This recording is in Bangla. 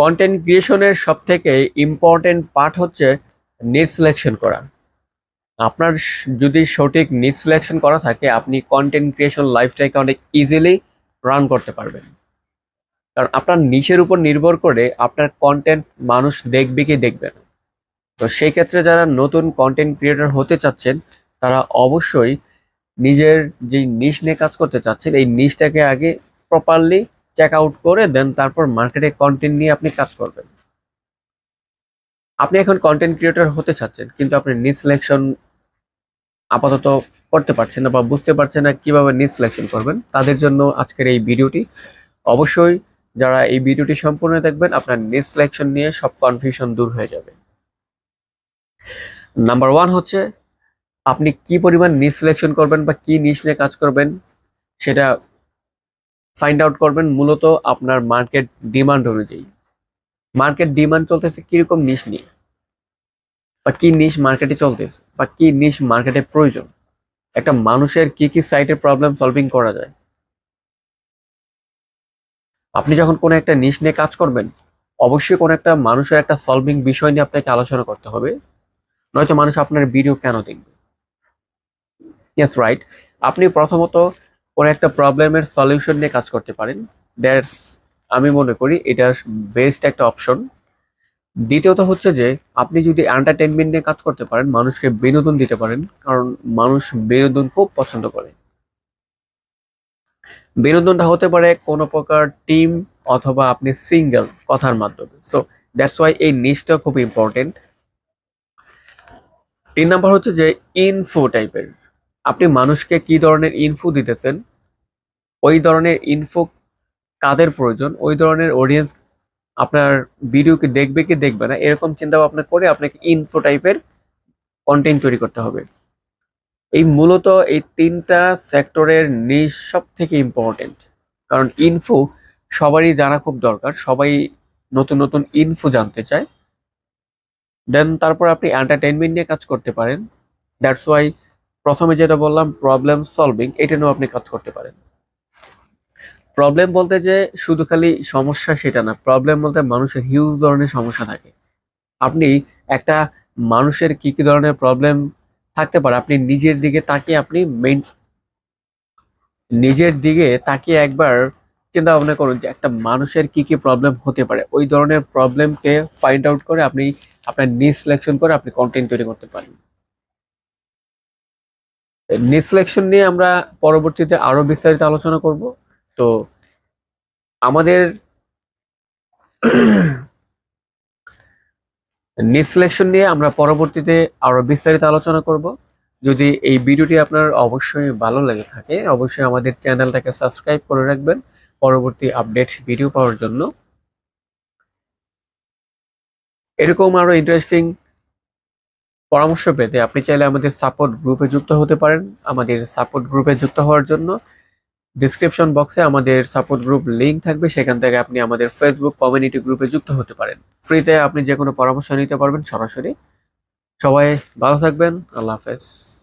কন্টেন্ট ক্রিয়েশনের সব থেকে ইম্পর্টেন্ট পার্ট হচ্ছে নিজ সিলেকশন করা। আপনার যদি সঠিক নিজ সিলেকশন করা থাকে, আপনি কন্টেন্ট ক্রিয়েশন লাইফটাকে অনেক ইজিলি রান করতে পারবেন। কারণ আপনার নিচের উপর নির্ভর করে আপনার কন্টেন্ট মানুষ দেখবে কি দেখবে না। তো সেই ক্ষেত্রে যারা নতুন কন্টেন্ট ক্রিয়েটর হতে চাচ্ছেন, তারা অবশ্যই নিজের যে নিশ নিয়ে কাজ করতে চাচ্ছেন, এই নিশটাকে আগে প্রপারলি চেক আউট করে দেন তারপর মার্কেটে কন্টেন্ট নিয়ে আপনি কাজ করবেন। আপনি এখন কন্টেন্ট ক্রিয়েটর হতে চাচ্ছেন, কিন্তু আপনি নিজ সিলেকশন আপাতত করতে পারছেন না বা বুঝতে পারছেন না কীভাবে নিজ সিলেকশন করবেন, তাদের জন্য আজকের এই ভিডিওটি। অবশ্যই যারা এই ভিডিওটি সম্পূর্ণ দেখবেন, আপনার নিজ সিলেকশন নিয়ে সব কনফিউশন দূর হয়ে যাবে। নাম্বার ওয়ান হচ্ছে, আপনি কি পরিমাণ নিজ সিলেকশন করবেন বা কি নিশ নিয়ে কাজ করবেন, সেটা ফাইন্ড আউট করবেন মূলত আপনার মার্কেট ডিমান্ড অনুযায়ী। মার্কেট ডিমান্ড চলতেছে কীরকম নিশ নিয়ে? বা কি নিশ মার্কেটে চলতেছে? বা কি নিশ মার্কেটে প্রয়োজন? একটা মানুষের কি কি সাইটে প্রবলেম সলভিং করা যায়? আপনি যখন কোনো একটা নিশ নিয়ে কাজ করবেন, অবশ্যই কোনো একটা মানুষের একটা সলভিং বিষয় নিয়ে আপনাকে আলোচনা করতে হবে। নয়তো মানুষ আপনার ভিডিও কেন দেখবে? ইয়েস রাইট আপনি প্রথমত কোনো একটা প্রবলেমের সলিউশন নিয়ে কাজ করতে পারেন। দ্যাটস আমি মনে করি এটা বেস্ট একটা অপশন দ্বিতীয়ত হচ্ছে যে, আপনি যদি এন্টারটেনমেন্ট নিয়ে কাজ করতে পারেন, মানুষকে বিনোদন দিতে পারেন, কারণ মানুষ বিনোদন খুব পছন্দ করে। বিনোদনটা হতে পারে কোনো প্রকার টিম অথবা আপনি সিঙ্গেল কথার মাধ্যমে। সো দ্যাটস ওয়াই এই নিচটা খুব ইম্পর্টেন্ট তিন নাম্বার হচ্ছে যে ইনফো টাইপের আপনি মানুষকে কি ধরনের ইনফো দিতেছেন? ওই ধরনের ইনফো কাদের প্রয়োজন? ওই ধরনের অডিয়েন্স আপনার ভিডিওকে দেখবে কি দেখবে না? এরকম চিন্তা ভাবনা করে আপনাকে ইনফো টাইপের কন্টেন্ট তৈরি করতে হবে। এই মূলত এই তিনটা সেক্টরের নিজ সব থেকে ইম্পর্টেন্ট কারণ ইনফো সবারই জানা খুব দরকার, সবাই নতুন নতুন ইনফো জানতে চায়। দেন তারপর আপনি এন্টারটেনমেন্ট নিয়ে কাজ করতে পারেন। দ্যাটস ওয়াই প্রথমে যেটা বললাম প্রবলেম সলভিং এটা নিয়েও আপনি কাজ করতে পারেন। প্রবলেম বলতে যে শুধু খালি সমস্যা সেটা না প্রবলেম বলতে মানুষের হিউজ ধরনের সমস্যা থাকে। আপনি একটা মানুষের কি কি ধরনের প্রবলেম থাকতে পারে, আপনি নিজের দিকে তাকিয়ে আপনি মেইন নিজের দিকে তাকিয়ে একবার চিন্তা ভাবনা করুন যে একটা মানুষের কি কি প্রবলেম হতে পারে। ওই ধরনের প্রবলেমকে ফাইন্ড আউট করে আপনি আপনার নিজ সিলেকশন করে আপনি কন্টেন্ট তৈরি করতে পারেন। নিজ সিলেকশন নিয়ে আমরা পরবর্তীতে আরও বিস্তারিত আলোচনা করব। তো আমাদের নিজ সিলেকশন নিয়ে আমরা পরবর্তীতে আরও বিস্তারিত আলোচনা করব। যদি এই ভিডিওটি আপনার অবশ্যই ভালো লেগে থাকে, অবশ্যই আমাদের চ্যানেলটাকে সাবস্ক্রাইব করে রাখবেন পরবর্তী আপডেট ভিডিও পাওয়ার জন্য। এরকম আরও ইন্টারেস্টিং পরামর্শ পেতে আপনি চাইলে আমাদের সাপোর্ট গ্রুপে যুক্ত হতে পারেন। আমাদের সাপোর্ট গ্রুপে যুক্ত হওয়ার জন্য ডিসক্রিপশন বক্সে আমাদের সাপোর্ট গ্রুপ লিঙ্ক থাকবে। সেখান থেকে আপনি আমাদের ফেসবুক কমিউনিটি গ্রুপে যুক্ত হতে পারেন। ফ্রিতে আপনি যে কোনো পরামর্শ নিতে পারবেন সরাসরি। সবাই ভালো থাকবেন। আল্লাহ হাফেজ।